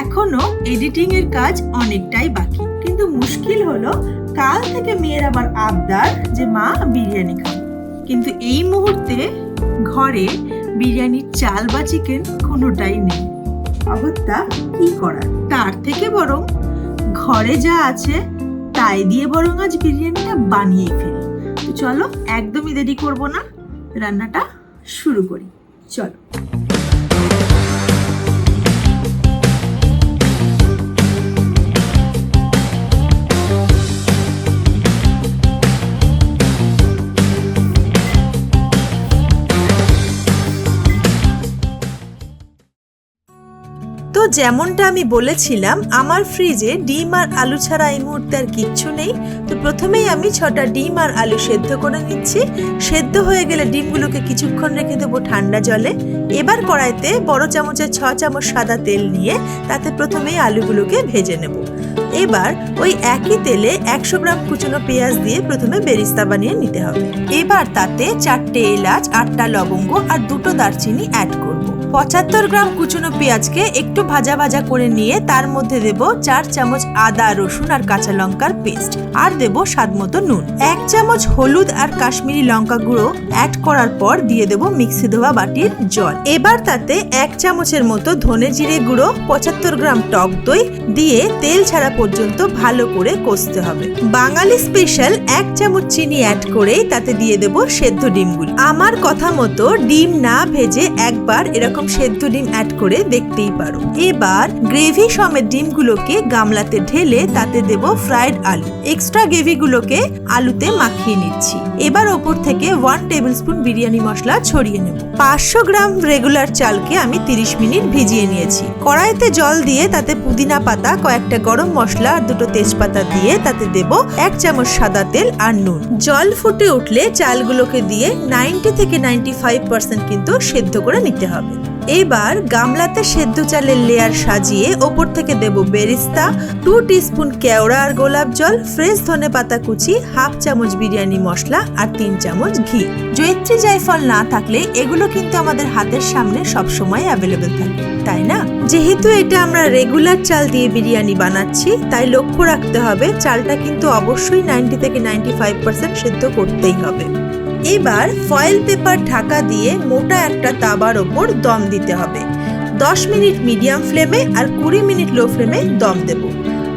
এখনও এডিটিং এর কাজ অনেকটাই বাকি। কিন্তু মুশকিল হলো, কাল থেকে মেয়ের আবার আবদার যে মা বিরিয়ানি খাব। কিন্তু এই মুহূর্তে ঘরে বিরিয়ানির চাল বা চিকেন কোনোটাই নেই। অগত্যা কি করার? তার থেকে বরং ঘরে যা আছে, তাই দিয়ে বরং আজ বিরিয়ানিটা বানিয়ে ফেলি। চলো, একদমই দেরি করব না, রান্নাটা শুরু করি। চলো। তো যেমনটা আমি বলেছিলাম, আমার ফ্রিজে ডিম আর আলু ছাড়া এই মুহূর্তে আর কিচ্ছু নেই। তো প্রথমেই আমি ছটা ডিম আর আলু সেদ্ধ করে নিচ্ছি। সেদ্ধ হয়ে গেলে ডিমগুলোকে কিছুক্ষণ রেখে দেবো ঠান্ডা জলে। এবার কড়াইতে বড় চামচের ছ চামচ সাদা তেল নিয়ে তাতে প্রথমেই আলুগুলোকে ভেজে নেব। এবার ওই একই তেলে একশো গ্রাম কুচনো পেঁয়াজ দিয়ে প্রথমে বেরিস্তা বানিয়ে নিতে হবে। এবার তাতে চারটে এলাচ, আটটা লবঙ্গ আর দুটো দারচিনি অ্যাড করব। পঁচাত্তর গ্রাম কুচনো পেঁয়াজকে একটু ভাজা ভাজা করে নিয়ে তার মধ্যে দেব চার চামচ আদা, রসুন আর কাঁচা লঙ্কার পেস্ট। আর দেব স্বাদ মতো নুন। এক চামচ হলুদ আর কাশ্মীরি লঙ্কা গুঁড়ো অ্যাড করার পর দিয়ে দেব মিক্সি ধোয়া বাটির জল। এবার তাতে এক চামচের মতো ধনে জিরে গুঁড়ো, পঁচাত্তর গ্রাম টক দই দিয়ে তেল ছাড়া পর্যন্ত ভালো করে কষতে হবে। বাঙালি স্পেশাল এক চামচ চিনি অ্যাড করে তাতে দিয়ে দেব সেদ্ধ ডিমগুলো। আমার কথা মতো ডিম না ভেজে একবার এরকম সেদ্ধ ডিম অ্যাড করে দেখতেই পারো। এবার গ্রেভি সমেত ডিমগুলোকে গামলাতে ঢেলে তাতে দেব ফ্রাইড আলু। এক্সট্রা গ্রেভিগুলোকে আলুতে মাখিয়ে নিচ্ছি। এবার ওপর থেকে ওয়ান টেবিল স্পুন বিরিয়ানি মশলা ছড়িয়ে নেব। পাঁচশো গ্রাম রেগুলার চালকে আমি তিরিশ মিনিট ভিজিয়ে নিয়েছি। কড়াইতে জল দিয়ে তাতে পুদিনা পাতা, কয়েকটা গরম মশলা আর দুটো তেজপাতা দিয়ে তাতে দেব এক চামচ সাদা তেল আর নুন। জল ফুটে উঠলে চালগুলোকে দিয়ে নাইনটি থেকে নাইনটি ফাইভ পার্সেন্ট কিন্তু সেদ্ধ করে নিতে হবে। এবার গামলাতে সেদ্ধ চালের লেয়ার সাজিয়ে ওপর থেকে দেব বেরিস্তা টু টিস্পুন কেওড়া আর গোলাপ জল ফ্রেশ ধনে পাতা কুচি হাফ চামচ বিরিয়ানি মশলা আর তিন চামচ ঘি। জয়ত্রী জায়ফল না থাকলে এগুলো কিন্তু আমাদের হাতের সামনে সবসময় অ্যাভেলেবেল থাকে, তাই না? যেহেতু এটা আমরা রেগুলার চাল দিয়ে বিরিয়ানি বানাচ্ছি, তাই লক্ষ্য রাখতে হবে চালটা কিন্তু অবশ্যই নাইনটি থেকে নাইনটি ফাইভ পার্সেন্ট সেদ্ধ করতেই হবে। এবার ফয়েল পেপার ঢাকা দিয়ে মোটা একটা তাবার ওপর দম দিতে হবে। দশ মিনিট মিডিয়াম ফ্লেমে আর কুড়ি মিনিট লো ফ্লেমে দম দেব।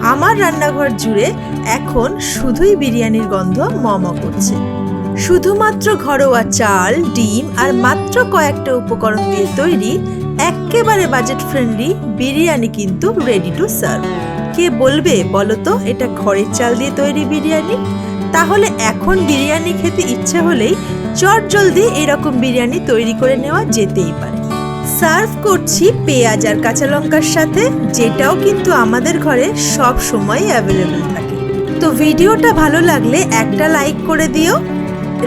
আমার রান্নাঘর জুড়ে এখন শুধুই বিরিয়ানির গন্ধ মম করছে। শুধুমাত্র ঘরোয়া চাল, ডিম আর মাত্র কয়েকটা উপকরণ দিয়ে তৈরি একেবারে বাজেট ফ্রেন্ডলি বিরিয়ানি কিন্তু রেডি টু সার্ভ কে বলবে বলো তো, এটা ঘরের চাল দিয়ে তৈরি বিরিয়ানি? তাহলে এখন বিরিয়ানি খেতে ইচ্ছে হলেই চট জলদি এরকম বিরিয়ানি তৈরি করে নেওয়া যেতেই পারে। সার্ভ করছি পেঁয়াজ আর কাঁচা লঙ্কার সাথে, যেটাও কিন্তু আমাদের ঘরে সব সময় অ্যাভেলেবেল থাকে। তো ভিডিওটা ভালো লাগলে একটা লাইক করে দিও।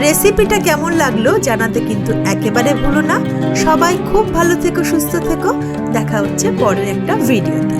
রেসিপিটা কেমন লাগল জানাতে কিন্তু একেবারে ভুলো না। সবাই খুব ভালো থেকো, সুস্থ থেকো। দেখা হচ্ছে পরের একটা ভিডিওতে।